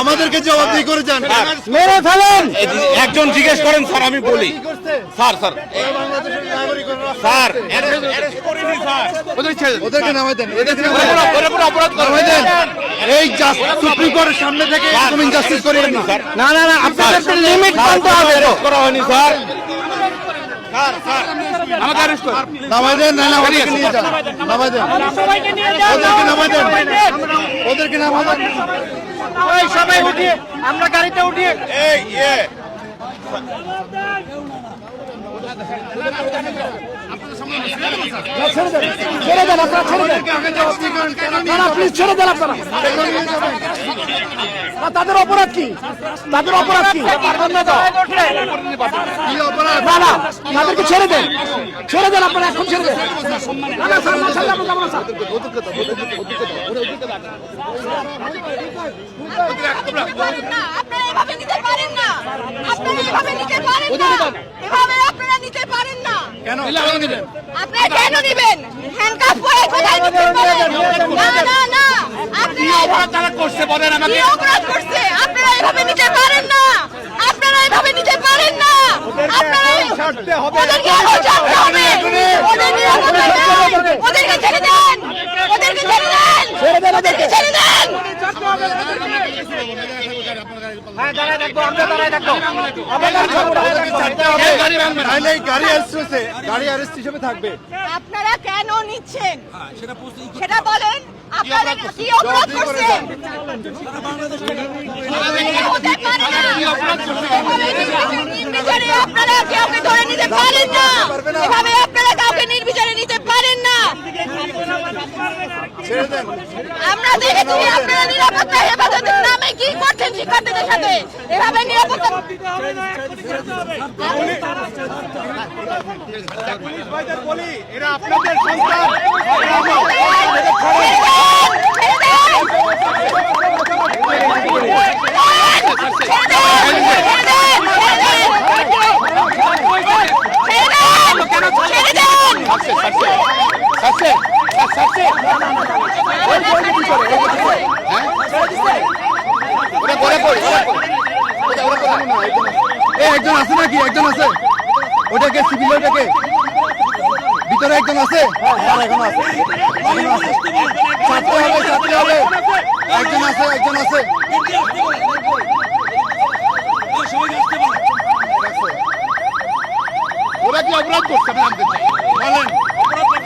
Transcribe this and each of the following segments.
আমাদেরকে জবাবদিহি করে যান। মেরে ফেলেন! একজন জিজ্ঞেস করেন স্যার আমি বলি। স্যার স্যার স্যার ওদেরকে নামাই দেন এদেরকে নামাই দেন। এই সুপ্রিম কোর্টের সামনে থেকে ইনজাস্টিস না। না না না আপনাদের লিমিট মানতে হবে। তো করা হয়নি স্যার নামাই দেন না না ওদেরকে নিয়ে যান। নামাই দেন। ওদেরকে নামাই দেন। ওদেরকে নামাই দেন। সবাই উঠিয়ে আমরা গাড়িতে উঠিয়ে। এই ইয়ে। ছেড়ে প্লিজ ছেড়ে তাদের অপরাধ কি তাদের অপরাধ কি তাদেরকে ছেড়ে দেন ছেড়ে দেন আপনারা এখন ছেড়ে দেন স্যার আপনারা এভাবে নিতে পারেন না। এভাবে আপনারা নিতে পারেন না। কেন? কেন আপনারা কেন নেবেন? হ্যান্ডকাফ পরে কোথায় নিতে পারেন? না না না। আপনারা অপরাধ তারা করছে বলেন আমাকে? কি অপরাধ করছে? আপনারা এভাবে নিতে পারেন না। আপনারা এভাবে নিতে পারেন না। আপনারা ছাড়তে হবে। ওদেরকে ছাড়তে হবে ওদের নিরাপত্তা নেই। ওদেরকে ছেড়ে দেন ওদেরকে ছেড়ে দেন ওদেরকে ছেড়ে দেন হ্যাঁ দাঁড়ায় থাকব আমরা দাঁড়ায় থাকব আমরা দাঁড়ায় থাকব, দাঁড়ায় থাকব। ছাড়তে হবে তাহলে এই গাড়ি অ্যারেস্ট হয়েছে গাড়ি অ্যারেস্ট হিসেবে থাকবে আপনারা কেন নিচ্ছেন সেটা বলেন আপনারা কি অপরাধ করছেন আপনারা ধরে নিতে পারেন না এভাবে আপনারা কাউকে নির্বিচারে নিতে পারেন না ছেড়ে দেন আমরা দেখেছি আপনারা নিরাপত্তা হেফাজতের নামে কি করছেন শিক্ষার্থীদের সাথে? এভাবে নিরাপত্তা এ একজন আছে নাকি একজন আছে ওটাকে সিভিল ওটাকে ভিতরে একজন আছে এখন আছে ছাড়তে হবে হবে একজন আছে একজন আছে ওরা কি অপরাধ করছে আমি জানতে চাই বলেন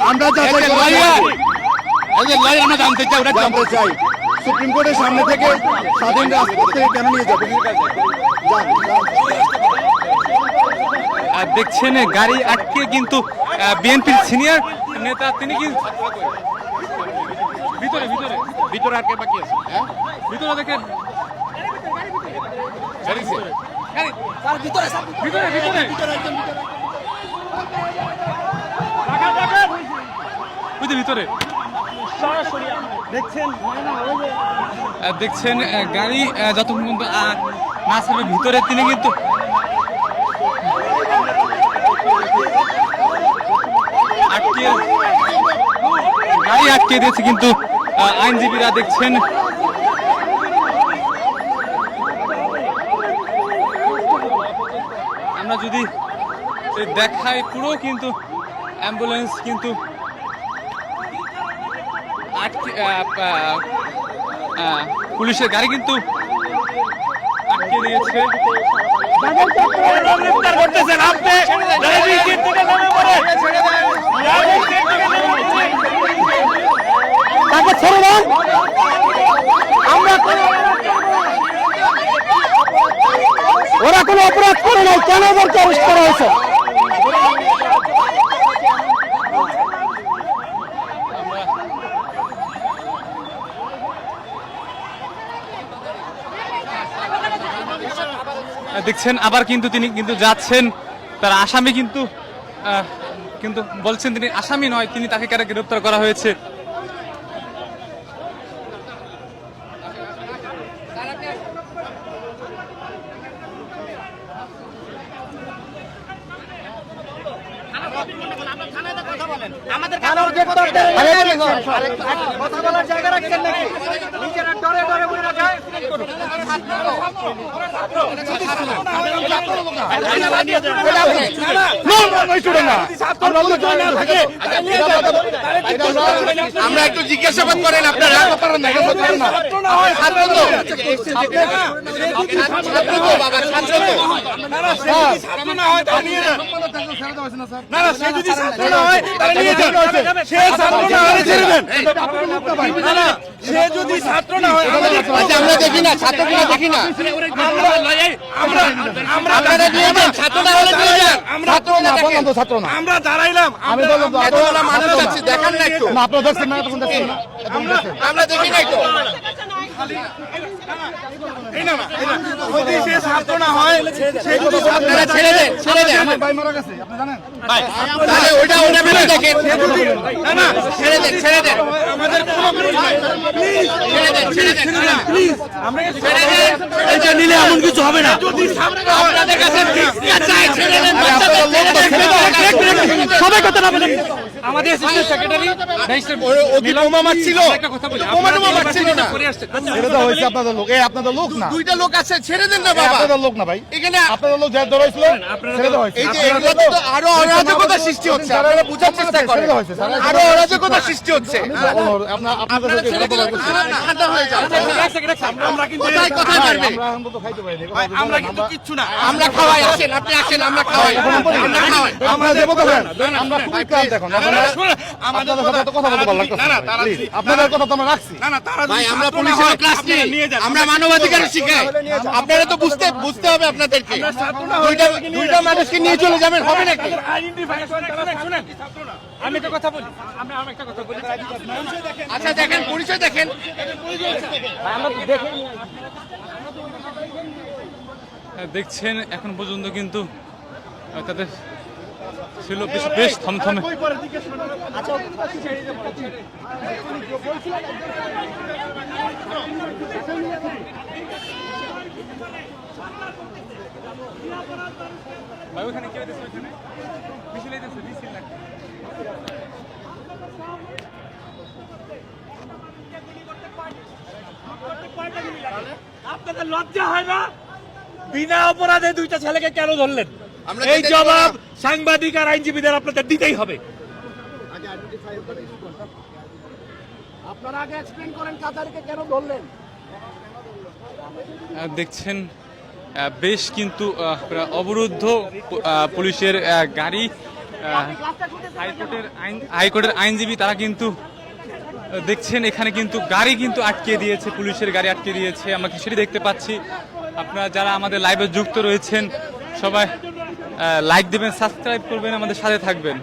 আমরা যাচাই করে লয়ার লয়ার আমরা জানতে চাই ওরা জানতে চাই। সুপ্রিম কোর্টের সামনে থেকে স্বাধীন রাজপথ থেকে কেন নিয়ে যাবে? দেখছেন গাড়ি আটকে কিন্তু বিএনপির সিনিয়র নেতা তিনি কি ভিতরে ভিতরে। ভিতরে আর কে বাকি আছে? হ্যাঁ? ভিতরে দেখেন। ভিতরে ভিতরে। দেখছেন গাড়ি যতক্ষণ পর্যন্ত না ছাড়বে, ভিতরে তিনি কিন্তু আটকে গাড়ি আটকে দিয়েছে কিন্তু আইনজীবীরা দেখছেন। আমরা যদি দেখাই পুরো কিন্তু অ্যাম্বুলেন্স কিন্তু আটকে পুলিশের গাড়ি কিন্তু আটকে দিয়েছে। ওরা কোনো অপরাধ করে নাই, কেন ওদেরকে অ্যারেস্ট করা হয়েছে? দেখছেন আবার কিন্তু তিনি কিন্তু যাচ্ছেন তার আসামি কিন্তু কিন্তু বলছেন তিনি আসামি নয় তিনি তাকে কারা গ্রেপ্তার করা হয়েছে আমাদের কথা বলার জায়গা রাখছেন নাকি নিজেরা ডরে ডরে আমরা একটু জিজ্ঞাসাবাদ করেন আপনারা। ছাত্র বাবা ছাত্র তো সে যদি ছাত্র না হয় আমরা দেখি না ছাত্র কিনা দেখি না। আমরা না না না। দাঁড়াইলাম না না না না। আমরা দেখি তো। এটা নিলে এমন কিছু হবে না সবাই কথা না বলেন আমাদের অ্যাসিস্ট্যান্ট সেক্রেটারি ও- ও কি বোমা মারছিল বোমা টোমা মারছিল না এটা তো হয়েছে আপনাদের লোক এই আপনাদের লোক না দুইটা লোক আছে ছেড়ে দেন না বাবা আপনাদের লোক না ভাই এখানে আপনাদের লোক যা ধরেছিল ছেড়ে দেওয়া এই যে এগুলোতে তো আরও অরাজকতা সৃষ্টি হচ্ছে আপনারা বুঝার চেষ্টা করেন ছেড়ে দেওয়া হয়েছে স্যার। আরও অরাজকতা সৃষ্টি হচ্ছে আপনার আপনাদের সাথে কথা দিলে বলার না, না, ঠান্ডা হয়ে যাবে আমরা কিন্তু কোথায় কোথায় আমরা এখন তো খাইতে পারি আমরা কিন্তু কিচ্ছু না আমরা খাওয়াই আসেন আপনি আসেন আমরা খাওয়াই আমরা দেবো আমরা খুবই ক্লান্ত এখন আপনাদের সাথে তো কথা বলতে পারলাম না না তারা প্লিজ আপনাদের কথা তো আমরা রাখছি। না না তারা যদি ভাই আমরা পুলিশের ক্লাস নিই। আমরা মানবাধিকার শিখাই। আপনারা তো বুঝতে বুঝতে হবে আপনাদেরকে। দুইটা দুইটা মানুষকে নিয়ে চলে যাবেন হবে নাকি? আমি তো কথা বলি। আমরা একটা কথা বলি। আচ্ছা দেখেন পরিচয় দেখেন। দেখছেন এখন পর্যন্ত কিন্তু তাদের ছিল বেশ বেশ থমথমে। ওখানে কে দিছে ওখানে? মিছিল দিছে মিছিল লাগবে আপনাদের লজ্জা হয় না? বিনা অপরাধে দুইটা ছেলেকে কেন ধরলেন? এই জবাব সাংবাদিক আর আইনজীবীদের আপনাদের দিতেই হবে। আপনারা আগে এক্সপ্লেন করেন কাতারকে কেন ধরলেন। দেখছেন বেশ কিন্তু অবরুদ্ধ পুলিশের গাড়ি হাইকোর্টের আইন হাইকোর্টের আইনজীবী তারা কিন্তু দেখছেন এখানে কিন্তু গাড়ি কিন্তু আটকে দিয়েছে পুলিশের গাড়ি আটকে দিয়েছে। আমরা সেটি দেখতে পাচ্ছি? আপনারা যারা আমাদের লাইভে যুক্ত রয়েছেন সবাই লাইক দিবেন সাবস্ক্রাইব করবেন আমাদের সাথে থাকবেন।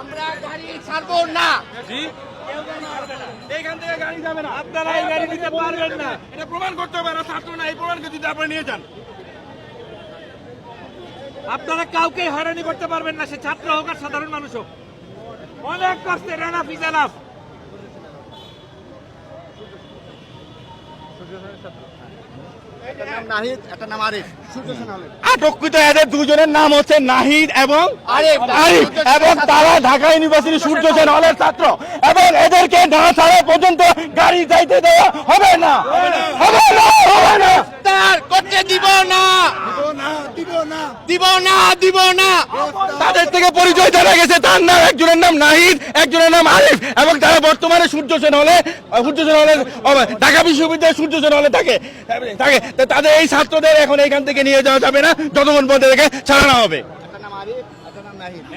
আমরা গাড়ি ছাড়বো না। জি? এইখান থেকে গাড়ি যাবে না। আপনারা এই গাড়ি দিতে পারবেন না। এটা প্রমাণ করতে হবে না ছাত্র না এই প্রমাণকে যদি আপনি নিয়ে যান। আপনারা কাউকে হয়রানি করতে পারবেন না সে ছাত্র হোক আর সাধারণ মানুষ হোক। অনেক কষ্টে এনাফ ইজ আটককৃত এদের দুজনের নাম হচ্ছে নাহিদ এবং আরিফ। এবং তারা ঢাকা ইউনিভার্সিটি সূর্য সেন হলের ছাত্র। এবং এদেরকে না ছাড়া পর্যন্ত গাড়ি যাইতে দেওয়া হবে না। হবে না। হবে না গ্রেফতার করতে দিব না। দিব না। দিব না তাদের থেকে পরিচয় জানা গেছে তার নাম একজনের নাম নাহিদ একজনের নাম আরিফ এবং তারা বর্তমানে সূর্য সেন হলে সূর্য সেন হলে ঢাকা বিশ্ববিদ্যালয় সূর্য সেন হলে থাকে। থাকে। তাদের এই ছাত্রদের এখন এইখান থেকে নিয়ে যাওয়া যাবে না যতক্ষণ পর্যন্ত এদেরকে ছাড়ানো হবে।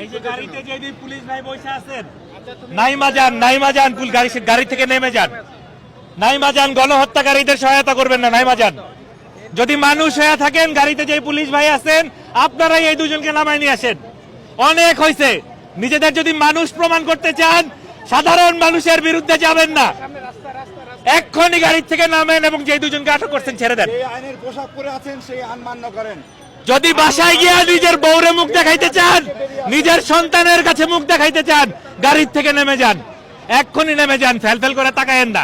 এই যে গাড়িতে যে পুলিশ ভাই বসে আছেন নাইমা যান নাইমা যান গাড়ি গাড়ি থেকে নেমে যান। নাইমা যান গণহত্যাকারীদের সহায়তা করবেন না নাইমা যান। যদি মানুষ হয়ে থাকেন গাড়িতে যে পুলিশ ভাই আছেন আপনারাই এই দুজনকে নামায় নিয়ে আসেন। অনেক হয়েছে নিজেদের যদি মানুষ প্রমাণ করতে চান সাধারণ মানুষের বিরুদ্ধে যাবেন না। এক্ষুনি গাড়ি থেকে নামেন এবং যে দুজনকে আটক করছেন ছেড়ে দেন। আইনের পোশাক পরে আছেন সেই আইন মান্য করেন। যদি বাসায় গিয়া নিজের বউরে মুখ দেখাইতে চান নিজের সন্তানের কাছে মুখ দেখাইতে চান গাড়ির থেকে নেমে যান। এক্ষুনি নেমে যান ফেল ফেল করে তাকায়েন না।